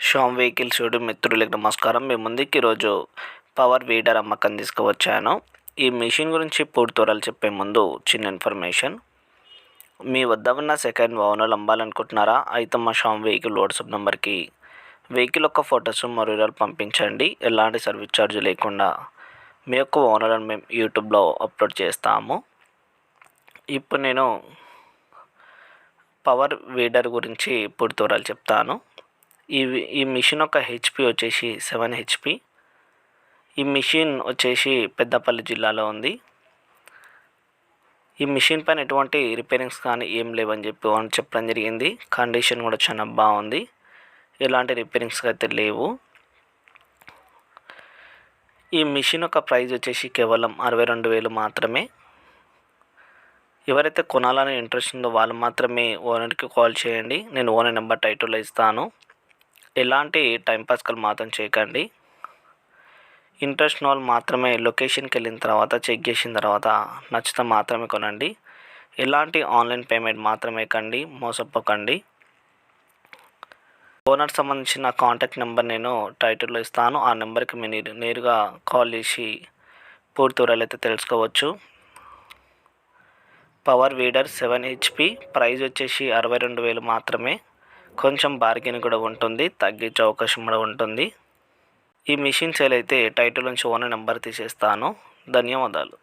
షోమ్ vehicles YouTube మిత్రులకు నమస్కారం. మీ ముందుకి ఈరోజు పవర్ వీడర్ అమ్మకం తీసుకువచ్చాను. ఈ మిషన్ గురించి పూర్తివరాలు చెప్పే ముందు చిన్న ఇన్ఫర్మేషన్. మీ వద్ద ఉన్న సెకండ్ ఓనర్లు అమ్మాలనుకుంటున్నారా? అయితే మా షామ్ వెహికల్ వాట్సాప్ నెంబర్కి వెహికల్ యొక్క ఫొటోస్ మరో పంపించండి. ఎలాంటి సర్వీస్ ఛార్జ్ లేకుండా మీ యొక్క ఓనర్లను మేము యూట్యూబ్లో అప్లోడ్ చేస్తాము. ఇప్పుడు నేను పవర్ వీడర్ గురించి పూర్తి చెప్తాను. ఈ ఈ మిషన్ యొక్క హెచ్పి వచ్చేసి సెవెన్ హెచ్పి. ఈ మిషన్ వచ్చేసి పెద్దపల్లి జిల్లాలో ఉంది. ఈ మిషన్ పైన ఎటువంటి రిపేరింగ్స్ కానీ ఏం లేవని చెప్పి వాళ్ళు చెప్పడం జరిగింది. కండిషన్ కూడా చాలా బాగుంది. ఎలాంటి రిపేరింగ్స్ అయితే లేవు. ఈ మిషన్ యొక్క ప్రైస్ వచ్చేసి కేవలం అరవై రెండు వేలు మాత్రమే. ఎవరైతే కొనాలని ఇంట్రెస్ట్ ఉందో వాళ్ళు మాత్రమే ఓనర్కి కాల్ చేయండి. నేను ఓనర్ నెంబర్ టైటిల్లో ఇస్తాను. ఎలాంటి టైంపాస్కలు మాత్రం చేయకండి. ఇంట్రెస్ట్ వాళ్ళు మాత్రమే లొకేషన్కి వెళ్ళిన తర్వాత చెక్ చేసిన తర్వాత నచ్చితే మాత్రమే కొనండి. ఎలాంటి ఆన్లైన్ పేమెంట్ మాత్రమే కండి మోసపోకండి. ఓనర్ సంబంధించిన కాంటాక్ట్ నెంబర్ నేను టైటిల్లో ఇస్తాను. ఆ నెంబర్కి మీరు నేరుగా కాల్ చేసి పూర్తి వివరాలు అయితే తెలుసుకోవచ్చు. Power weeder seven HP price వచ్చేసి అరవై రెండు వేలు మాత్రమే. కొంచెం బార్గెన్ కూడా ఉంటుంది తగ్గించే అవకాశం కూడా ఉంటుంది. ఈ మిషన్ సేల్ అయితే టైటిల్ నుంచి ఓనర్ నెంబర్ తీసేస్తాను. ధన్యవాదాలు.